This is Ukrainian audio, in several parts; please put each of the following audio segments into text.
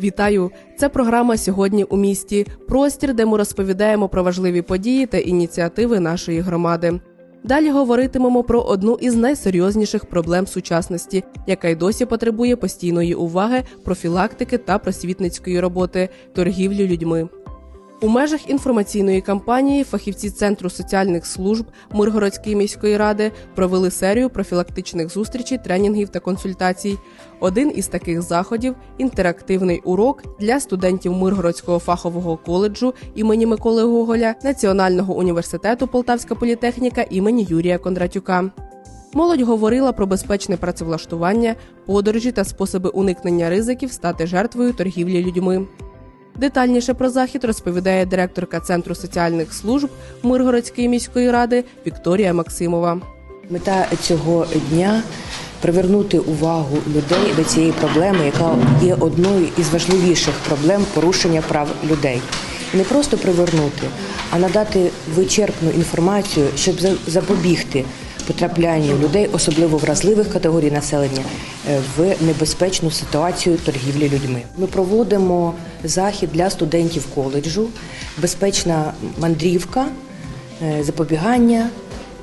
Вітаю! Це програма сьогодні у місті. Простір, де ми розповідаємо про важливі події та ініціативи нашої громади. Далі говоритимемо про одну із найсерйозніших проблем сучасності, яка й досі потребує постійної уваги, профілактики та просвітницької роботи торгівлю людьми. У межах інформаційної кампанії фахівці Центру соціальних служб Миргородської міської ради провели серію профілактичних зустрічей, тренінгів та консультацій. Один із таких заходів інтерактивний урок для студентів Миргородського фахового коледжу імені Миколи Гоголя, Національного університету Полтавська політехніка імені Юрія Кондратюка. Молодь говорила про безпечне працевлаштування, подорожі та способи уникнення ризиків стати жертвою торгівлі людьми. Детальніше про захід розповідає директорка Центру соціальних служб Миргородської міської ради Вікторія Максимова. Мета цього дня привернути увагу людей до цієї проблеми, яка є одною із важливіших проблем порушення прав людей. Не просто привернути, а надати вичерпну інформацію, щоб за- запобігти потраплянню людей, особливо вразливих категорій населення, е, в небезпечну ситуацію торгівлі людьми. Ми проводимо захід для студентів коледжу, безпечна мандрівка, е, запобігання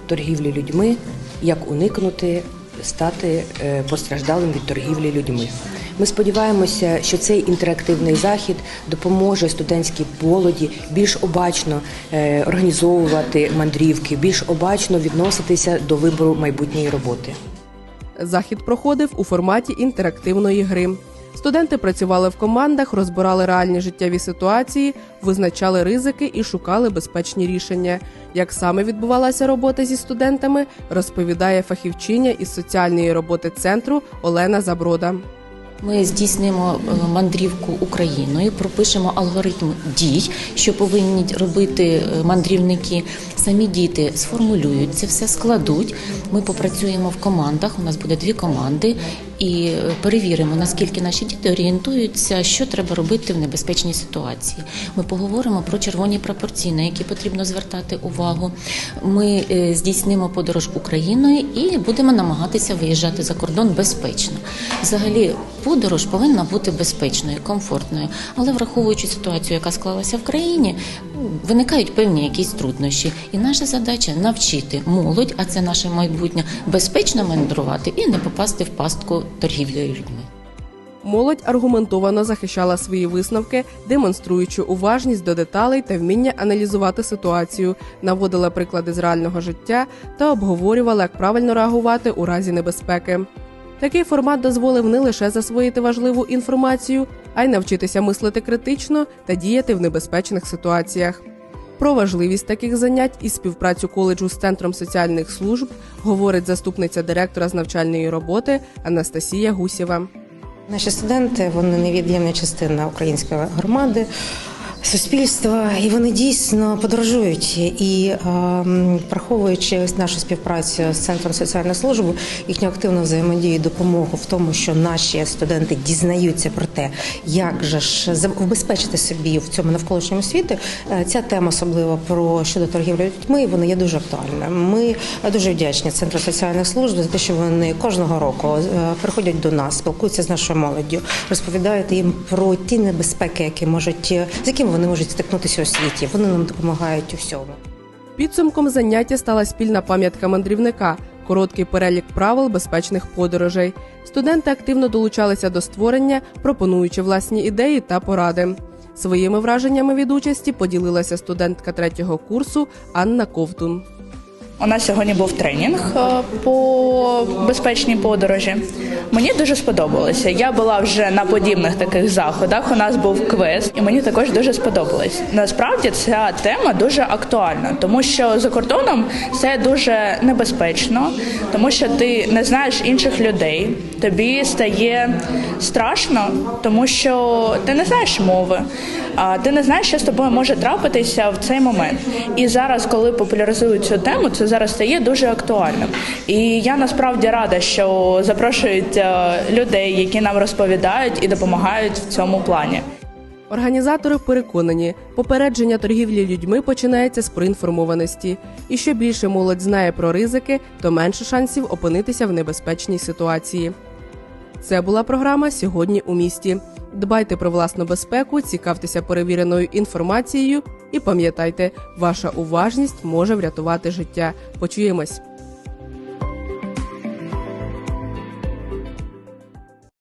торгівлі людьми, як уникнути стати е, постраждалим від торгівлі людьми. Ми сподіваємося, що цей інтерактивний захід допоможе студентській молоді більш обачно е, організовувати мандрівки, більш обачно відноситися до вибору майбутньої роботи. Захід проходив у форматі інтерактивної гри. Студенти працювали в командах, розбирали реальні життєві ситуації, визначали ризики і шукали безпечні рішення. Як саме відбувалася робота зі студентами, розповідає фахівчиня із соціальної роботи центру Олена Заброда. Ми здійснимо е, мандрівку Україною, пропишемо алгоритм дій, що повинні робити е, мандрівники. Самі діти сформулюють це все, складуть. Ми попрацюємо в командах. У нас буде дві команди, і перевіримо, наскільки наші діти орієнтуються, що треба робити в небезпечній ситуації. Ми поговоримо про червоні прапорці, на які потрібно звертати увагу. Ми е, здійснимо подорож Україною і будемо намагатися виїжджати за кордон безпечно. Взагалі, подорож повинна бути безпечною, комфортною, але враховуючи ситуацію, яка склалася в країні, виникають певні якісь труднощі. І наша задача навчити молодь, а це наше майбутнє, безпечно мандрувати і не попасти в пастку торгівлею людьми. Молодь аргументовано захищала свої висновки, демонструючи уважність до деталей та вміння аналізувати ситуацію, наводила приклади з реального життя та обговорювала, як правильно реагувати у разі небезпеки. Такий формат дозволив не лише засвоїти важливу інформацію, а й навчитися мислити критично та діяти в небезпечних ситуаціях. Про важливість таких занять і співпрацю коледжу з центром соціальних служб говорить заступниця директора з навчальної роботи Анастасія Гусєва. Наші студенти вони невід'ємна частина української громади. Суспільства, і вони дійсно подорожують. І враховуючи ось нашу співпрацю з центром соціальної служби, їхню активну взаємодію, і допомогу в тому, що наші студенти дізнаються про те, як же ж забезпечити собі в цьому навколишньому світі. е, Ця тема, особливо про щодо торгівлі людьми, вона є дуже актуальна. Ми дуже вдячні центру соціальних служб за те, що вони кожного року е, приходять до нас, спілкуються з нашою молоддю, розповідають їм про ті небезпеки, які можуть е, з якими вони можуть стикнутися у світі. Вони нам допомагають у всьому. Підсумком заняття стала спільна пам'ятка мандрівника, короткий перелік правил безпечних подорожей. Студенти активно долучалися до створення, пропонуючи власні ідеї та поради. Своїми враженнями від участі поділилася студентка третього курсу Анна Ковтун. У нас сьогодні був тренінг е, по безпечній подорожі. Мені дуже сподобалося. Я була вже на подібних таких заходах. У нас був квест, і мені також дуже сподобалось. Насправді ця тема дуже актуальна, тому що за кордоном це дуже небезпечно, тому що ти не знаєш інших людей. Тобі стає страшно, тому що ти не знаєш мови, а ти не знаєш, що з тобою може трапитися в цей момент. І зараз, коли популяризують цю тему, це зараз стає дуже актуальним. І я насправді рада, що запрошують е, людей, які нам розповідають і допомагають в цьому плані. Організатори переконані, попередження торгівлі людьми починається з проінформованості. І що більше молодь знає про ризики, то менше шансів опинитися в небезпечній ситуації. Це була програма Сьогодні у місті. Дбайте про власну безпеку, цікавтеся перевіреною інформацією і пам'ятайте, ваша уважність може врятувати життя. Почуємось.